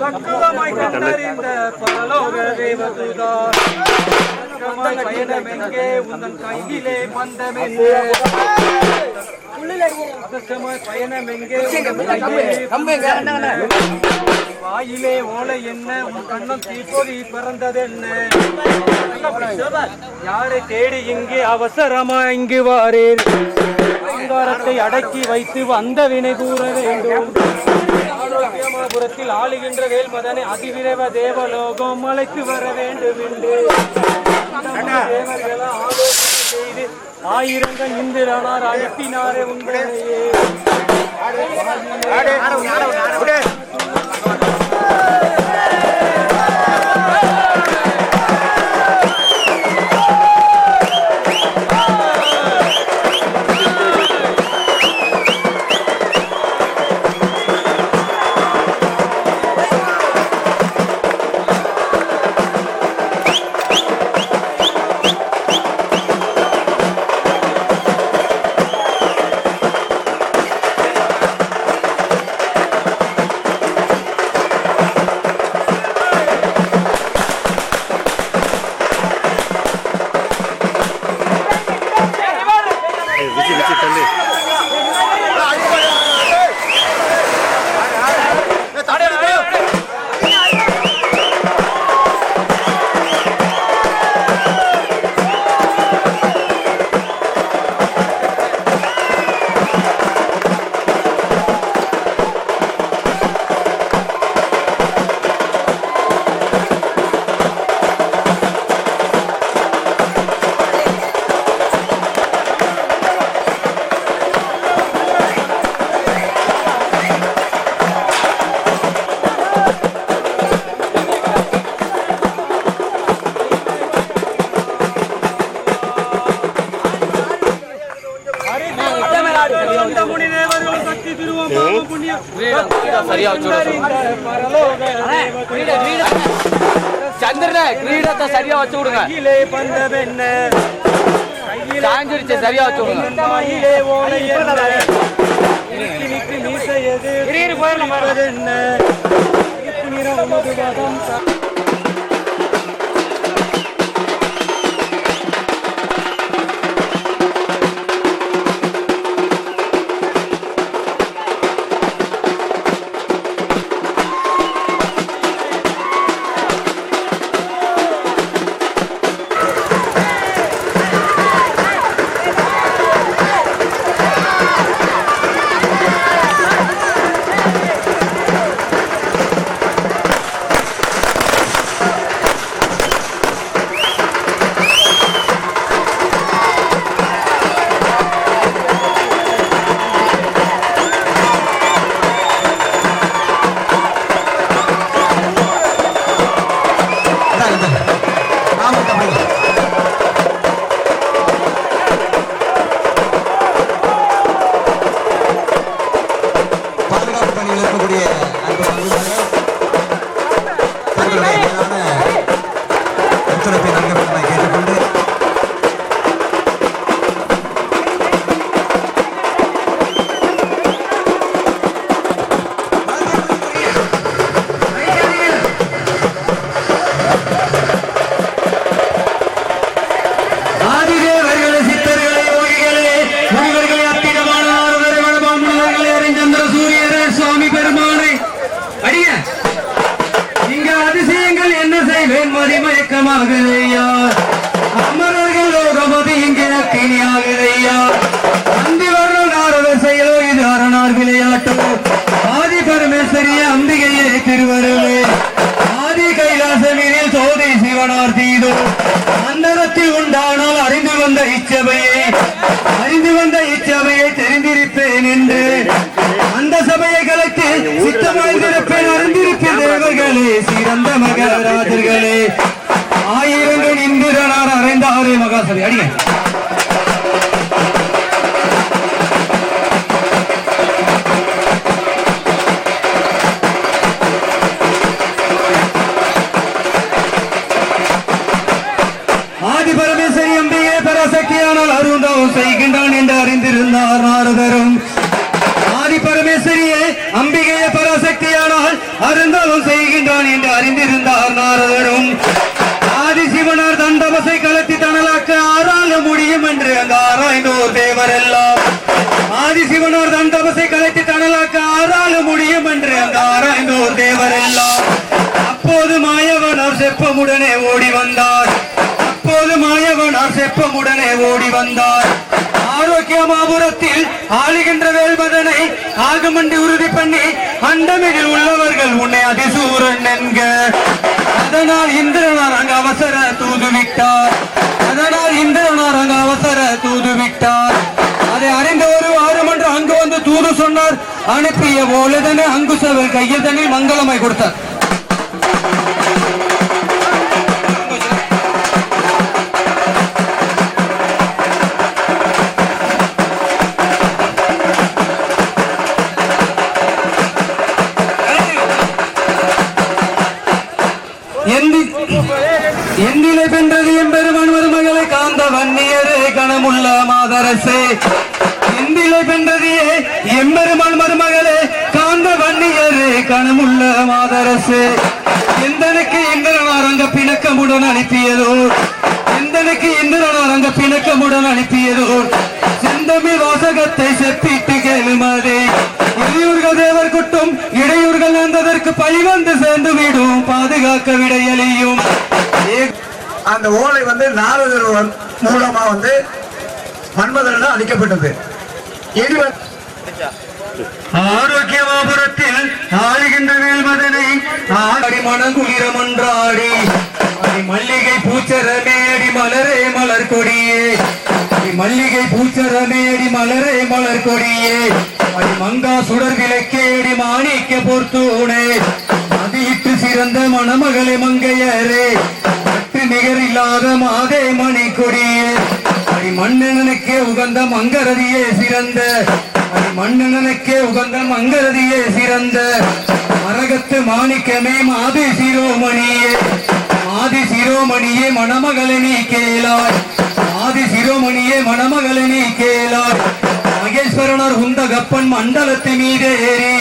பக்குவமாய் கண்டறிந்த பரலோக தேவதூதா பயணமெங்கே உந்தன் கையிலே பந்தமெங்கே பக்கமாய் பயணமெங்கே வாயிலே ஓலை என்ன உன் கண்ணம் தீப்பொறி பிறந்ததென்ன யாரை தேடி இங்கே அவசரமா இங்கு வாரேன் அங்காரத்தை அடக்கி வைத்து வந்த வினை கூற வேண்டும். ஆரோக்கியமாபுரத்தில் ஆளுகின்ற வேல்மதனை அதிவிரைவ தேவலோகம் அழைத்து வர வேண்டும் என்று. செய்து ஆயிரங்கள் இந்திரனார் அழைப்பினாரே உங்களையே சரியா சந்திரன கிரீடத்தை சரியா வச்சு விடுங்க. சாஞ்சிருச்சு சரியா வச்சு விடுங்க. தாயிலே வந்த மாயவனார் செப்பமுடனே ஓடி வந்தார். அப்போது மாயவனார் செப்பமுடனே ஓடி வந்தார். ஆரோக்கியமாபுரத்தில் ஆளுகின்ற வேல்பதனை ஆகமண்டி உறுதி பண்ணி அண்டமிடில் உள்ளவர்கள் உன்னை அதிசூரன் என்க. அதனால் இந்திரனார் அங்கு அவசர தூது விட்டார் அதனால் இந்திரனார் அங்கு அவசர தூது விட்டார் அதை அறிந்த ஒரு வாரம் என்று அங்கு வந்து தூது சொன்னார். அனுப்பிய போலதனை அங்குசவர் கையில் தண்ணி மங்களமாய் கொடுத்தார். கணமுள்ள மாதரசே எந்திலை எம்பெருமான் மருமகளே காந்த வன்னியரே கணமுள்ள மாதரசே. எந்தனுக்கு இந்திரனார் அங்க பிணக்கமுடன் அனுப்பியதோ எந்தனுக்கு இந்திரனார் அங்க பிணக்கமுடன் அனுப்பியதோ செந்தமிழ் வாசகத்தை செப்பிட்டு கேளுமதே. இடையூர்கள் தேவர் குட்டும் இடையூர்கள் வந்ததற்கு பழி வந்து சேர்ந்து விடும் பாதுகாக்க விடையலியும் அந்த ஓலை வந்து நாரதர் மூலமா வந்து மன்மதனால் அளிக்கப்பட்டது. ஆரோக்கியமாபுரத்தில் ஆளுகின்ற வேல்மதனை ஆடி மணங்குளிர ஒன்றாடி அடி மல்லிகை பூச்சரமே அடி மலரே மலர் கொடியே. அடி மல்லிகை பூச்சரமே அடி மலரே மலர் கொடியே. அடி மங்கா சுடர் விளக்கேடி மாணிக்க பொறுத்தூனே மதியிட்டு சிறந்த மணமகளே மங்கையரே. மட்டு நிகர் மாதே மணி கொடியே மன்னனுக்கே உகந்த மங்கரதியே சிறந்த. அடி மன்னனுக்கே உகந்த மங்கரதியே சிறந்த. மரகத்து மாணிக்கமே மாதி சிரோமணியே. மாதி சிரோமணியே மணமகளை நீ கேளாய். மாதி சிரோமணியே மணமகளை நீ கேளாய். மகேஸ்வரனர் உந்தகப்பன் மண்டலத்து மீதே ஏறி.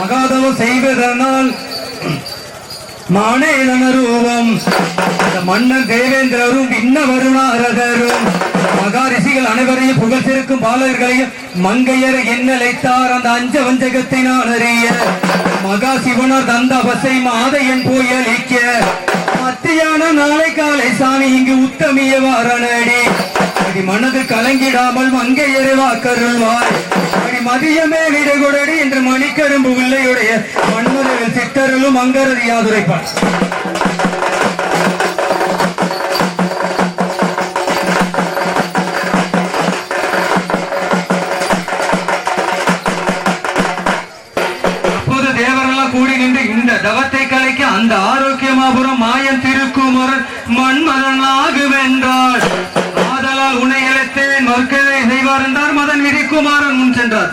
மகாதவம் செய்வதனால் மானேதன ரூபம். மன்னன் தேவேந்திரரும் விண்ணவரும் வருணாரதரும் மகாரிஷிகள் அனைவரையும் புகழ் சேர்க்கும் பாலகர்களையும் மங்கையர் என்னலைத்தார் அந்த அஞ்ச வஞ்சகத்தினால் அறிய. மகா சிவனர் தந்த அவசை மாதையன் போய் அளிக்க மத்தியான நாளை காலை சாமி இங்கு உத்தமிய வாரணடி. அடி மனது கலங்கிடாமல் மங்கையரை வாக்கருள்வாய். அடி மதியமே விடகுடடி என்று மணிக்கரும்பு உள்ளையுடைய மன்மதர்கள் சித்தருளும் அங்கரதி யாதுரைப்பார். மாயன் திருக்குமரன் மண்மரன் வென்றாள் ஆதலால் உன்னை இழைத்தேன் மறுக்கவே செய்வார் என்றார் மதன் விதிக்குமாரன் முன் சென்றார்.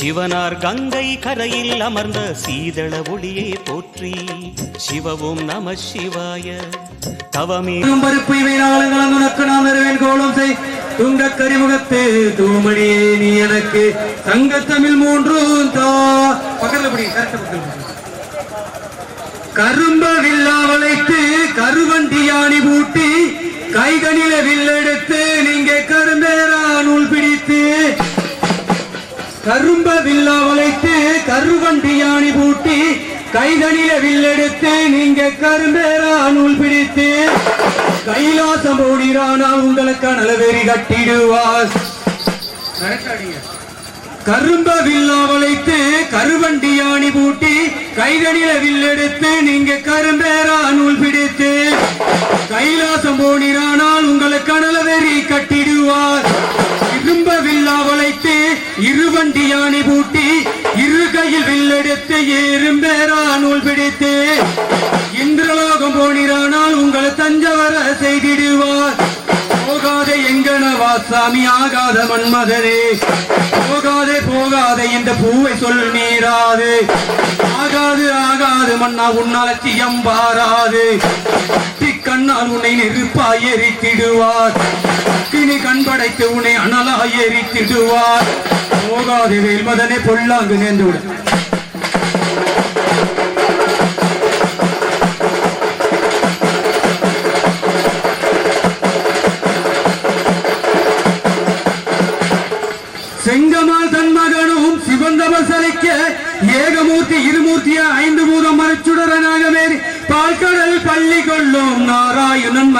சிவனார் கங்கை கரையில் அமர்ந்த சீதள ஒளியை போற்றி சிவவும் நம சிவாய. தவமே. பருப்பு இவையாளங்கள் உனக்கு நான் வருவேன். கோலம் செய். துங்க கரிமுகத்து தூமணியே நீ எனக்கு. தங்கத்தமிழ் மூன்றும் தா. பக்கத்துல படி கரெக்டா கருவண்டி யானி பூட்டி கைதனில வில்லெடுத்து நீங்க கரும்பேரா நூல் பிடித்து. கரும்ப வில்லா வளைத்து கருவண்டி யானி பூட்டி கைதனில வில்லெடுத்து நீங்க கரும்பேரா நூல் பிடித்து கைலாசம் ஓடிரானால் உங்களுக்கு நலவெறி கட்டிடுவார். கரும்ப வில்லா வளைத்து கருவண்டி யானி பூட்டி கைகளில வில்லெடுத்து நீங்க கரும்பேரா நூல் பிடித்து. கைலாசம் போனிரானால் உங்களுக்கு நலவெறி கட்டிடுவார். இரும்ப வில்லா வளைத்து இருவண்டி யானி பூட்டி இரு கையில் வில்லெடுத்து இரும்பேரா நூல் பிடித்து. இந்திரலோகம் போனிரானால் உங்களை தஞ்சவர செய்திடுவார். போகாதே எங்கனவா சாமி ஆகாத மன்மதரே. போகாதே போகாதே இந்த பூவை சொல் நீராது. ஆகாது ஆகாது மன்னா உன்னால் லட்சியம் பாராது. கண்ணால் உன்னை நெருப்பாய் எரித்திடுவார். கிணி கண் படைத்து உன்னை அனலாய் எரித்திடுவார். போகாதே வேல்மதனே பொல்லாங்கு நேர்ந்துவிட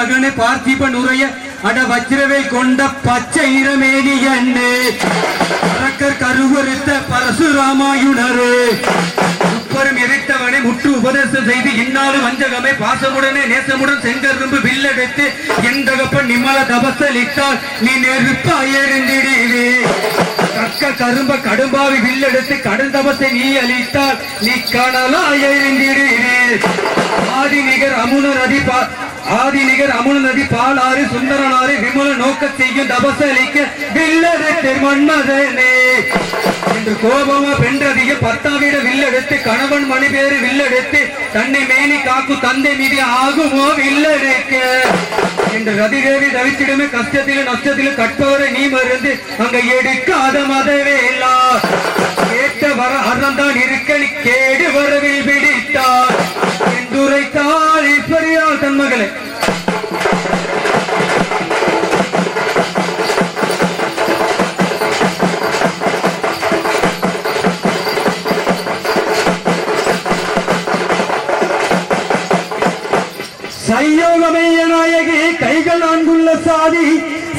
நாராயணன் பார்த்திபன் உரைய அட வச்சிரவேல் கொண்ட பச்சை நிறமேனி என்று அரக்கர் கருவறுத்த பரசுராமாயுணரு. முப்பரும் எதிர்த்தவனை முற்று உபதேசம் செய்து இன்னாலும் வஞ்சகமே பாசமுடனே நேசமுடன் செங்கரும்பு வில்லெடுத்து என் தகப்பன் நிம்மல தபசலிட்டால் நீ நெருப்பாய் எழுந்திடுவே கக்க கரும்ப கடும்பாவி வில்லெடுத்து கடும் தபத்தை நீ அளித்தால் நீ கணலாய் எழுந்திடுவே ஆதி நிகர் அமுன நதி ஆதினிகர் ஆதி நதி பாலாறு சுந்தரனாறு விமல நோக்க செய்யும் தபசலிக்க வில்லெடுத்து மன்மதனே. என்று கோபமா பெண்டதிக பத்தாவிட வில்லெடுத்து கணவன் மணி பேரு வில்லெடுத்து தன்னை மேனி காக்கு தந்தை மீதி ஆகுமோ வில்லெடுக்க. என்று ரதிதேவி தவித்திடுமே கஷ்டத்திலும் நஷ்டத்திலும் கட்டோரை நீ மருந்து அங்க எடுக்காத மதவேலா. கேட்ட வர அறந்தான் இருக்க கேடு வரவில்லை. இப்படியால் சையோகமைய நாயகி கைகள் நான்குள்ள சாதி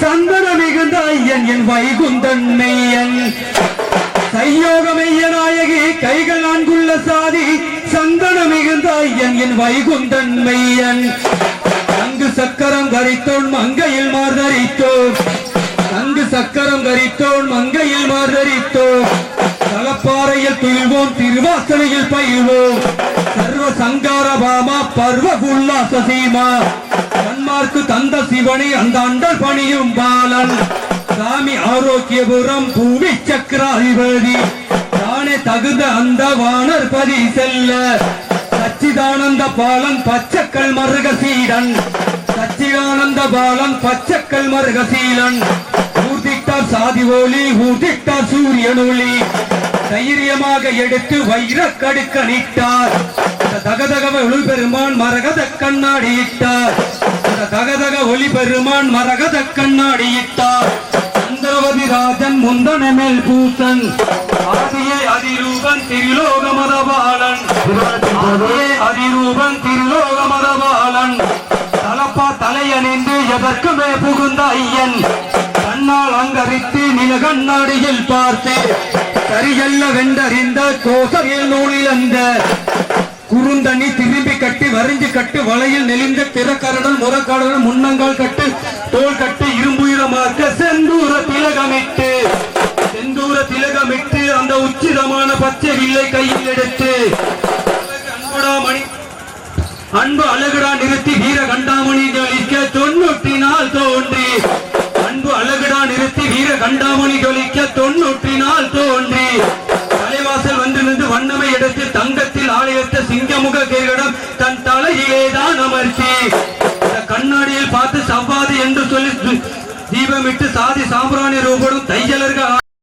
சந்தன மிகுந்த ஐயன் என் வைகுந்தன் மெய்யன். சையோகமைய நாயகி கைகள் நான்குள்ள சாதி சந்தன மிகுந்த ஐயன் என் வைகுந்தன் மெய்யன். அங்கு சக்கரம் கரித்தோன் மங்கையில் மார்தரித்தோன் அங்கு சக்கரம் கரித்தோன் மங்கையில் மார்தரித்தோன் தலப்பாறையில் துயில்வோம் திருவாசனையில் பயில்வோம். சர்வ சங்கார பாமா பர்வ உல்லாச சீமா. தன்மார்க்கு தந்த சிவனை அந்த அண்டர் பணியும் பாலன். சாமி ஆரோக்கியபுரம் பூமி சக்கராதிபதி. தானே தகுந்த அந்த வானர்பதி செல்ல. சச்சிதானந்த பாலன் பச்சக்கல் மருகசீடன் சச்சிதானந்த பாலன் பச்சக்கல் மருக சீலன் ஊர்திட்டார் சாதி ஒளி ஊர்திட்டார் சூரியன் ஒளி. தைரியமாக எடுத்து வைரக்கடுக்க நீட்டார். தகதகவ ஒளி பெருமான் மரகத கண்ணாடி இட்டார். அந்த தகதக ஒளி பெருமான் மரகத கண்ணாடி இட்டார். சந்திரவதி ராஜன் முந்தன மேல் பூசன் ஆதியே அதிரூபன் திருலோக மதபாலன் ஆதியே அதிரூபன் திருலோக மதபாலன் தலப்பா தலையணிந்து எதற்குமே புகுந்த ஐயன். கண்ணால் அங்கரித்து நில கண்ணாடியில் பார்த்து சரியல்ல வென்றறிந்த கோசரில் நூலில் அந்த குறுந்தண்ணி திரும்பி கட்டி வரிஞ்சு கட்டு வலையில் நெளிந்த திறக்கரடல் முறக்காடல் முன்னங்கால் கட்டு தோல் கட்டு இரும்பு இரும்புயிரமாக்க செந்தூர திலகமிட்டு செந்தூர திலகமிட்டு அந்த உச்சிதமான பச்சை வில்லை கையில் எடுத்து அன்புடா மணி அன்பு அழகுடா நிறுத்தி வீர கண்டாமணி ஜொலிக்க தொண்ணூற்றினால் தோன்றி. அன்பு அழகுடா நிறுத்தி வீர கண்டாமணி ஜொலிக்க தொண்ணூற்றினால் தோன்றி. தலைவாசல் வந்து நின்று வண்ணமை எடுத்து தங்கத்தில் ஆலயத்த சிங்கமுக கேகடம் தன் தலையிலே தான் அமர்த்தி. கண்ணாடியில் பார்த்து சவ்வாது என்று சொல்லி து- தீபமிட்டு சாதி சாம்பிராணி ரூபடும் தையலர்கள்